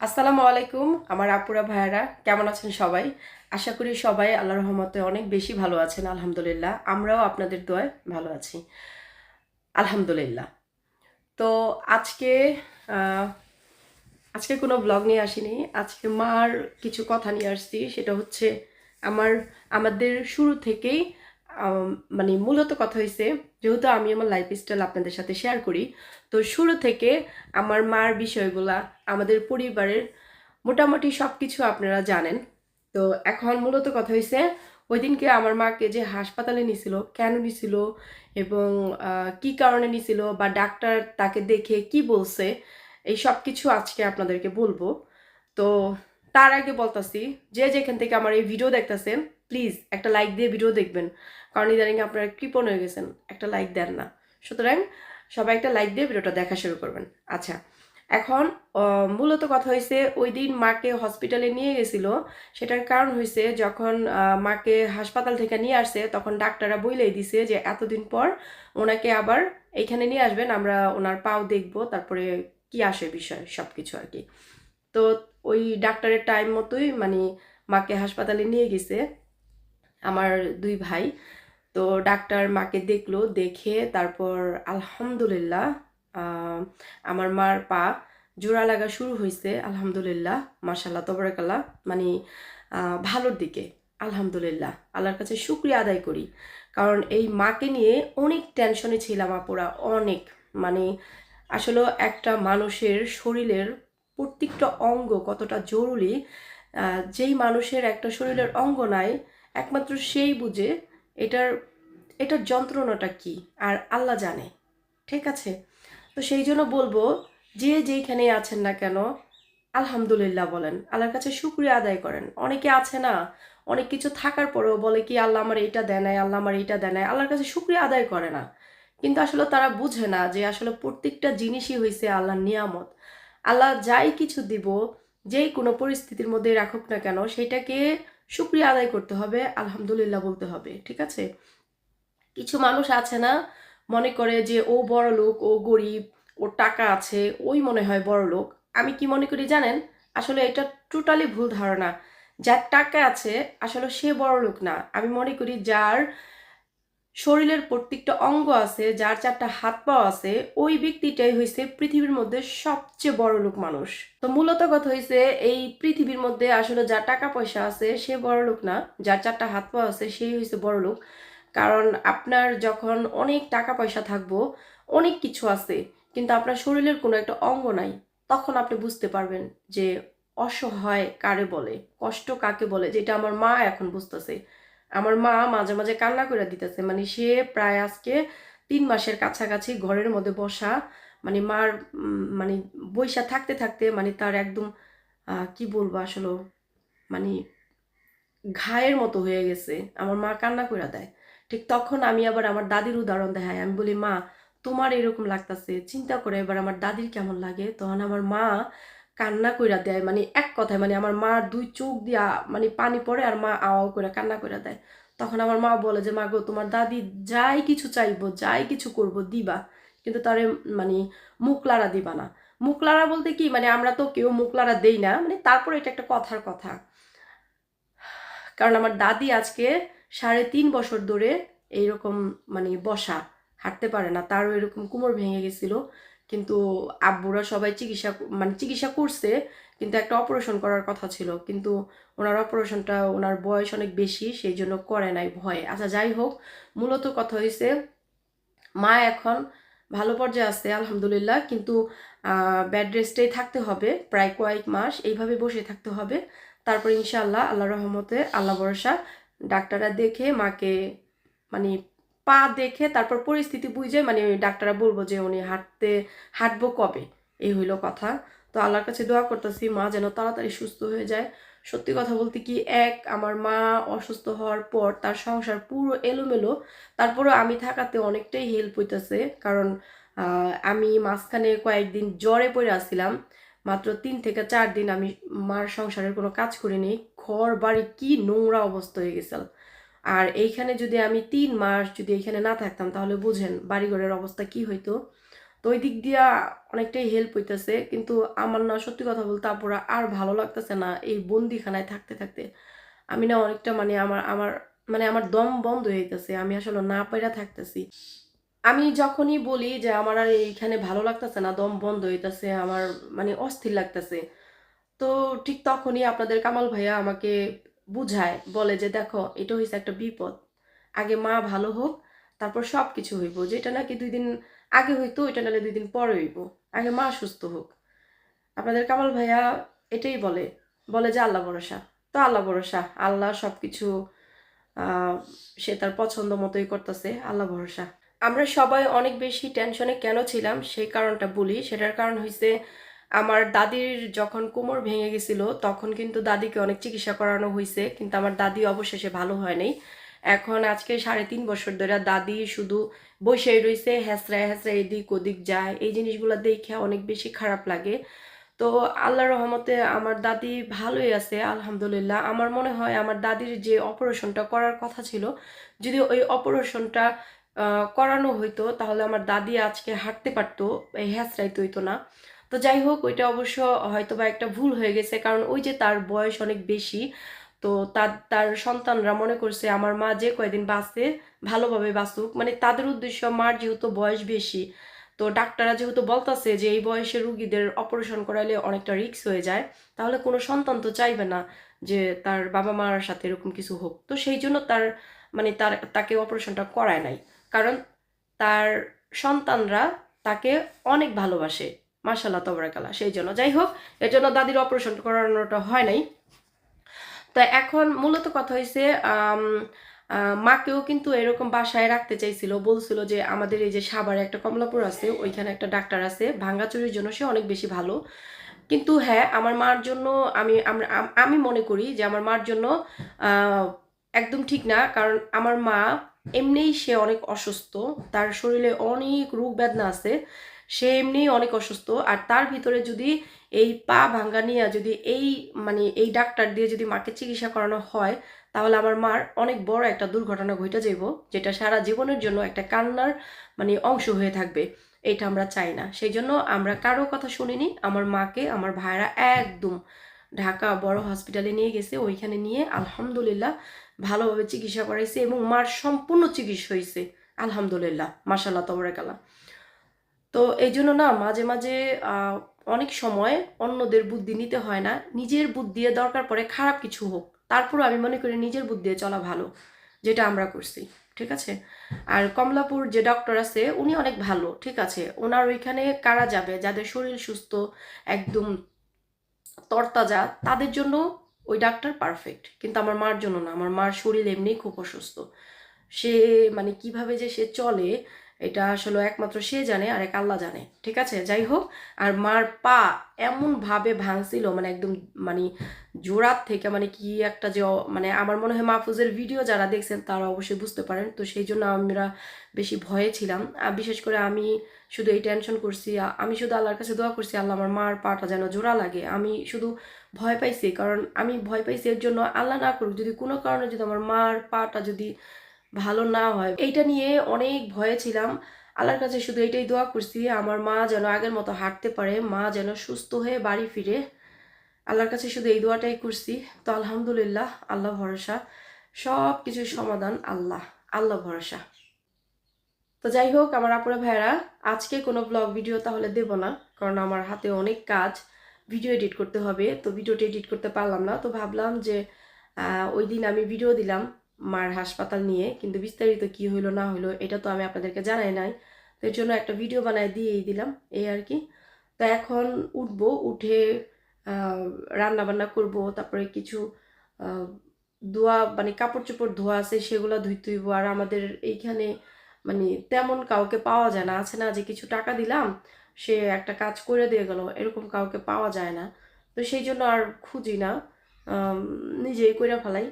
আসসালামু আলাইকুম, আমার আপুরা ভাইয়ারা, কেমন আছেন সবাই? আশা করি সবাই আল্লাহ রহমতে অনেক বেশি ভালো আছেন, আলহামদুলিল্লাহ। আমরাও আপনাদের দোয়ায় ভালো আছি। আলহামদুলিল্লাহ। তো আজকে আজকে কোনো ব্লগ নিয়ে আসিনি। আজকে মার কিছু কথা নিয়ে আসছি, সেটা হচ্ছে আমার, আমাদের শুরু থেকেই মানে মূলত কথা হয়েছে যেহেতু আমি আমার লাইফ স্টাইল আপনাদের সাথে শেয়ার করি, তো শুরু থেকে আমার মার বিষয়গুলা, আমাদের পরিবারের মোটামুটি সব কিছু আপনারা জানেন। তো এখন মূলত কথা হয়েছে ওই দিনকে আমার মাকে যে হাসপাতালে নিছিল, কেন নিছিল এবং কি কারণে নিছিল বা ডাক্তার তাকে দেখে কি বলছে, এই সব কিছু আজকে আপনাদেরকে বলব। তো তার আগে বলতাছি, যে যেখান থেকে আমার এই ভিডিও দেখতেছেন প্লিজ একটা লাইক দিয়ে ভিডিও দেখবেন। কারণ ইদানিং আপনারা কৃপণ হয়ে গেছেন, একটা লাইক দেন না। সুতরাং সবাই একটা লাইক দিয়ে ভিডিওটা দেখা শুরু করবেন। আচ্ছা এখন মূলত কথা হয়েছে ওই দিন মাকে হসপিটালে নিয়ে গেছিল। সেটার কারণ হয়েছে যখন মাকে হাসপাতাল থেকে নিয়ে আসছে, তখন ডাক্তাররা বইলেই দিছে যে এতদিন পর ওনাকে আবার এখানে নিয়ে আসবেন, আমরা ওনার পাও দেখব, তারপরে কি আসে বিষয় সব কিছু আর কি। তো ওই ডাক্তারের টাইম মতোই মানে মাকে হাসপাতালে নিয়ে গেছে। আমার দুই ভাই তো ডাক্তার মাকে দেখল, দেখে তারপর আলহামদুলিল্লাহ আমার মার পা জোড়া লাগা শুরু হয়েছে আলহামদুলিল্লাহ মার্শাল্লাহ তবরাকাল্লাহ মানে ভালোর দিকে, আলহামদুলিল্লাহ, আল্লাহর কাছে শুক্রিয়া আদায় করি। কারণ এই মাকে নিয়ে অনেক টেনশনে ছিলাম আপুরা, অনেক মানে আসলে একটা মানুষের শরীরের প্রত্যেকটা অঙ্গ কতটা জরুরি যেই মানুষের একটা শরীরের অঙ্গ নাই, একমাত্র সেই বুঝে এটার এটার যন্ত্রণাটা কি? আর আল্লাহ জানে। ঠিক আছে? তো সেই জন্য বলব, যে যেইখানে আছেন না কেন, আলহামদুলিল্লাহ বলেন। আল্লাহর কাছে শুক্রিয়া আদায় করেন। অনেকে আছে না, অনেক কিছু থাকার পরেও বলে কি, আল্লাহ আমার এইটা দেয় নাই, আল্লাহ আমার এইটা দেয় নাই। আল্লাহর কাছে শুক্রিয়া আদায় করে না। কিন্তু আসলে তারা বুঝে না যে আসলে প্রত্যেকটা জিনিসই হয়েছে আল্লাহর নিয়ামত। আল্লাহ যাই কিছু দিব, যেই কোনো পরিস্থিতির মধ্যে রাখুক না কেন, সেটাকে শুক্রিয়া আদায় করতে হবে, আলহামদুলিল্লাহ বলতে হবে। ঠিক আছে? কিছু মানুষ আছে না মনে করে যে ও বড় লোক, ও গরিব, ওর টাকা আছে, ওই মনে হয় বড় লোক। আমি কি মনে করি জানেন? আসলে এটা টোটালি ভুল ধারণা। যার টাকা আছে, আসলে সে বড় লোক না। আমি মনে করি যার শরীরের প্রত্যেকটা অঙ্গ আছে, যার চারটা হাত পা আছে, ওই ব্যক্তিটাই হয়েছে পৃথিবীর মধ্যে সবচেয়ে বড় লোক মানুষ। তো মূলত কথা হয়েছে এই পৃথিবীর মধ্যে আসলে যার টাকা পয়সা আছে, সে বড় লোক না। যার চারটা হাত পা আছে, সেই হয়েছে বড় লোক। কারণ আপনার যখন অনেক টাকা পয়সা থাকব, অনেক কিছু আছে, কিন্তু আপনার শরীরের কোনো একটা অঙ্গ নাই, তখন আপনি বুঝতে পারবেন যে অসহায় কারে বলে, কষ্ট কাকে বলে, যেটা আমার মা এখন বুঝতেছে। আমার মা মাঝে মাঝে কান্না করে দিতেছে মানে সে প্রায় আজকে তিন মাসের কাছাকাছি ঘরের মধ্যে বসা মানে মার মানে বৈশা থাকতে থাকতে মানে তার একদম কি বলব আসলে মানে ঘায়ের মতো হয়ে গেছে, আমার মা কান্না করে দেয়। ঠিক তখন আমি আবার আমার দাদির উদাহরণ দেখাই। আমি বলি, মা, তোমার এরকম লাগতাছে। চিন্তা করে, এবার আমার দাদির কেমন লাগে? তখন আমার মা কান্না কইরা দেয়। মানে এক কথায় মানে আমার মার দুই চোখ দিয়া মানে পানি পড়ে আর মা আওয়াও করে কান্না করে দেয়। তখন আমার মা বলে যে, মা গো, তোমার দাদি যাই কিছু চাইব, যাই কিছু করব দিবা, কিন্তু তারে মানে মুখ লাড়া দিবা না। মুখ লাড়া বলতে কি মানে আমরা তো কেউ মুখ লাড়া দেই না মানে তারপরে এটা একটা কথার কথা। কারণ আমার দাদি আজকে সাড়ে তিন বছর ধরে এইরকম মানে বসা, হাঁটতে পারে না। তারও এরকম কোমর ভেঙে গেছিল। কিন্তু আব্বুরা সবাই চিকিৎসা মানে চিকিৎসা করছে, কিন্তু একটা অপারেশন করার কথা ছিল। কিন্তু ওনার অপারেশনটা ওনার বয়স অনেক বেশি, সেই জন্য করে নাই ভয়ে। আচ্ছা যাই হোক, মূলত কথা হয়েছে মা এখন ভালো পর্যায়ে আছে, আলহামদুলিল্লাহ। কিন্তু ব্যাড রেস্টেই থাকতে হবে, প্রায় কয়েক মাস এইভাবে বসে থাকতে হবে। তারপর ইনশাআল্লাহ আল্লাহ রহমতে, আল্লাহ ভরসা ডাক্তাররা দেখে মাকে মানে পা দেখে তারপর পরিস্থিতি বুঝে মানে ডাক্তাররা বলব যে উনি হাঁটতে, হাঁটবো কবে? এই হইল কথা। তো আল্লাহর কাছে দোয়া করতেছি, মা যেন তাড়াতাড়ি সুস্থ হয়ে যায়। সত্যি কথা বলতে কি, এক, আমার মা অসুস্থ হওয়ার পর তার সংসার পুরো এলোমেলো। তারপরে আমি থাকাতে অনেকটাই হেল্প হইতেছে। কারণ আমি মাঝখানে কয়েকদিন জ্বরে পড়ে আসছিলাম মাত্র তিন থেকে চার দিন আমি মার সংসারের কোনো কাজ করিনি ঘর, বাড়ি কি নোংরা অবস্থা হয়ে গেছিল আর এইখানে যদি আমি তিন মাস যদি এইখানে না থাকতাম তাহলে বুঝেন বাড়িঘরের অবস্থা কি হইতো। তো ওই দিক দিয়া অনেকটাই হেল্প হইতেছে। কিন্তু আমার না সত্যি কথা বলতে আপুরা আর ভালো লাগতেছে না এই বন্দিখানায় থাকতে থাকতে। আমি না অনেকটা মানে আমার আমার মানে আমার দম বন্ধ হয়ে যেতেছে আমি আসলে না পাইরা থাকতেছি। আমি যখনই বলি যে আমার আর এইখানে ভালো লাগতেছে না, দম বন্ধ হইতেছে, আমার মানে অস্থির লাগতেছে, তো ঠিক তখনই আপনাদের কামাল ভাইয়া আমাকে বুঝায়, বলে যে দেখো, এটা হয়েছে একটা বিপদ। আগে মা ভালো হোক, তারপর সব কিছু হইব। যেটা নাকি দুই দিন আগে হইতো, ওইটা নাহলে দুই দিন পরে হইব। আগে মা সুস্থ হোক। আপনাদের কামাল ভাইয়া এটাই বলে বলে যে আল্লাহ ভরসা। তো আল্লাহ ভরসা, আল্লাহ সব কিছু সে তার পছন্দ মতোই করতেছে, আল্লাহ ভরসা। আমরা সবাই অনেক বেশি টেনশনে কেন ছিলাম? সেই কারণটা বলি। সেটার কারণ হয়েছে আমার দাদির যখন কোমর ভেঙে গেছিল, তখন কিন্তু দাদিকে অনেক চিকিৎসা করানো হয়েছে কিন্তু আমার দাদি অবশেষে ভালো হয়নি এখন আজকে সাড়ে তিন বছর ধরে দাদি শুধু বসেই রয়েছে হ্যাঁচড়ায় হ্যাঁচড়ায় এদিক ওদিক যায়। এই জিনিসগুলো দেখে অনেক বেশি খারাপ লাগে। তো আল্লাহ রহমতে আমার দাদি ভালোই আছে, আলহামদুলিল্লাহ। আমার মনে হয় আমার দাদির যে অপারেশনটা করার কথা ছিল, যদি ওই অপারেশনটা করানো হইতো, তাহলে আমার দাদি আজকে হাঁটতে পারতো, এই হ্যাঁচড়াইতে হইতো না। তো যাই হোক, ওইটা অবশ্য হয়তো বা একটা ভুল হয়ে গেছে, কারণ ওই যে তার বয়স অনেক বেশি, তো তার তার সন্তানরা মনে করছে, আমার মা যে কয়দিন বাঁচে, ভালোভাবে বাঁচুক। মানে তাদের উদ্দেশ্য, মার যেহেতু বয়স বেশি, তো ডাক্তাররা যেহেতু বলতাছে যে এই বয়সে রুগীদের অপারেশন করাইলে অনেকটা রিস্ক হয়ে যায়, তাহলে কোনো সন্তান তো চাইবে না যে তার বাবা মার সাথে এরকম কিছু হোক। তো সেই জন্য তার মানে তার, তাকে অপারেশনটা করায় নাই। কারণ তার সন্তানরা তাকে অনেক ভালোবাসে। মার্শাল্লাহ তবরাকালা সেই জন্য। যাই হোক, এর জন্য দাদির অপারেশন করানোটা হয় নাই। তো এখন মূলত কথা হয়েছে মাকেও কিন্তু এরকম বাসায় রাখতে চাইছিল। বলছিল যে আমাদের এই যে সাভারে একটা কমলাপুর আছে, ওইখানে একটা ডাক্তার আছে। ভাঙ্গাচুরির জন্য সে অনেক বেশি ভালো। কিন্তু হ্যাঁ আমার মার জন্য আমি আমি মনে করি যে আমার মার জন্য একদম ঠিক না। কারণ আমার মা এমনিই সে অনেক অসুস্থ, তার শরীরে অনেক রোগ বেদনা আছে, সে এমনি অনেক অসুস্থ। আর তার ভিতরে যদি এই পা ভাঙ্গা নিয়ে যদি এই মানে এই ডাক্তার দিয়ে যদি মাকে চিকিৎসা করানো হয়, তাহলে আমার মার অনেক বড় একটা দুর্ঘটনা ঘটে যাইব, যেটা সারা জীবনের জন্য একটা কান্নার মানে অংশ হয়ে থাকবে। এটা আমরা চাই না। সেই জন্য আমরা কারও কথা শুনিনি, আমার মাকে, আমার ভাইরা একদম ঢাকা বড় হসপিটালে নিয়ে গেছে, ওইখানে নিয়ে আলহামদুলিল্লাহ ভালোভাবে চিকিৎসা করাইছে এবং মার সম্পূর্ণ চিকিৎসা হয়েছে আলহামদুলিল্লাহ মাসাল্লাহ তবরাকাল্লাহ। তো এই জন্য না, মাঝে মাঝে অনেক সময় অন্যদের বুদ্ধি নিতে হয় না। নিজের বুদ্ধি দরকার পড়ে খারাপ কিছু হোক, তারপরও আমি মনে করি নিজের বুদ্ধি চলা ভালো, যেটা আমরা করছি, ঠিক আছে? আর কমলাপুর যে ডক্টর আছে, উনি অনেক ভালো, ঠিক আছে? ওনার ওইখানে কারা যাবে? যাদের শরীর সুস্থ, একদম তরতাজা, তাদের জন্য ওই ডাক্তার পারফেক্ট কিন্তু আমার মার জন্য না, আমার মার শরীর এমনি খুব অসুস্থ। সে মানে কীভাবে যে সে চলে, এটা আসলে একমাত্র সে জানে আর এক আল্লাহ জানে, ঠিক আছে? যাই হোক, আর মার পা এমনভাবে ভাঙছিল মানে একদম মানে জোড়ার থেকে মানে কি একটা যে মানে আমার মনে হয় মাহফুজের ভিডিও যারা দেখছেন, তারা অবশ্যই বুঝতে পারেন। তো সেই জন্য আমরা বেশি ভয়ে ছিলাম। আর বিশেষ করে আমি শুধু এই টেনশন করছি আমি শুধু আল্লাহর কাছে দোয়া করছি, আল্লাহ আমার মার পাটা যেন জোড়া লাগে। আমি শুধু ভয় পাইছি, কারণ আমি ভয় পাইছি এর জন্য আল্লাহ না করুক, যদি কোনো কারণে যদি আমার মার পাটা যদি ভালো না হয়। এইটা নিয়ে অনেক ভয়ে ছিলাম। আল্লাহর কাছে শুধু এইটাই দোয়া করছি, আমার মা যেন আগের মতো হাঁটতে পারে, মা যেন সুস্থ হয়ে বাড়ি ফিরে। আল্লাহর কাছে শুধু এই দোয়াটাই করছি। তো আলহামদুলিল্লাহ, আল্লাহ ভরসা। সব কিছুর সমাধান আল্লাহ আল্লাহ ভরসা। তো যাই হোক, আমার আপুরা ভাইয়েরা, আজকে কোনো ব্লগ ভিডিও তাহলে দেব না, কারণ আমার হাতে অনেক কাজ। ভিডিও এডিট করতে হবে। তো ভিডিওটি এডিট করতে পারলাম না। তো ভাবলাম যে ওই দিন আমি ভিডিও দিলাম মার হাসপাতাল নিয়ে। কিন্তু বিস্তারিত কি হইল, না হইল, এটা তো আমি আপনাদেরকে জানাই নাই। তো এর জন্য একটা ভিডিও বানায় দিয়েই দিলাম, এই আর কি। তো এখন উঠবো, উঠে রান্না বান্না করব, তারপরে কিছু ধোয়া মানে কাপড় চোপড় ধোয়া আছে, সেগুলো ধুইতে হইব আর আমাদের এইখানে মানে তেমন কাউকে পাওয়া যায় না। আছে না যে কিছু টাকা দিলাম সে একটা কাজ করে দিয়ে গেল, এরকম কাউকে পাওয়া যায় না। তো সেই জন্য আর খুঁজি না নিজেই করে ফেলাই।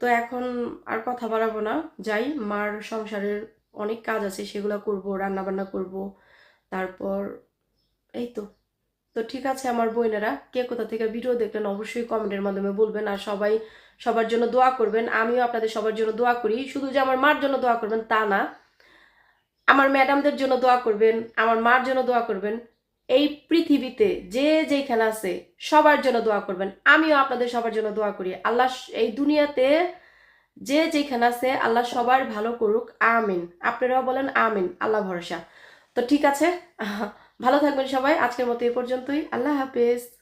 তো এখন আর কথা বাড়াবো না, যাই, মার সংসারের অনেক কাজ আছে, সেগুলো করব রান্না বান্না করব, তারপর এই তো। তো ঠিক আছে আমার বোনেরা, কে কোথা থেকে ভিডিও দেখলেন অবশ্যই কমেন্টের মাধ্যমে বলবেন, আর সবাই সবার জন্য দোয়া করবেন। আমিও আপনাদের সবার জন্য দোয়া করি, শুধু যে আমার মার জন্য দোয়া করবেন তা না আমার ম্যাডামদের জন্য দোয়া করবেন, আমার মার জন্য দোয়া করবেন। এই পৃথিবীতে যে যেখানে আছে, সবার জন্য দোয়া করবেন। আমিও আপনাদের সবার জন্য দোয়া করি। আল্লাহ এই দুনিয়াতে যে যেখানে আছে, আল্লাহ সবার ভালো করুক। আমিন। আপনারাও বলেন আমিন। আল্লাহ ভরসা। তো ঠিক আছে। ভালো থাকবেন সবাই। আজকের মতো এই পর্যন্তই। আল্লাহ হাফেজ।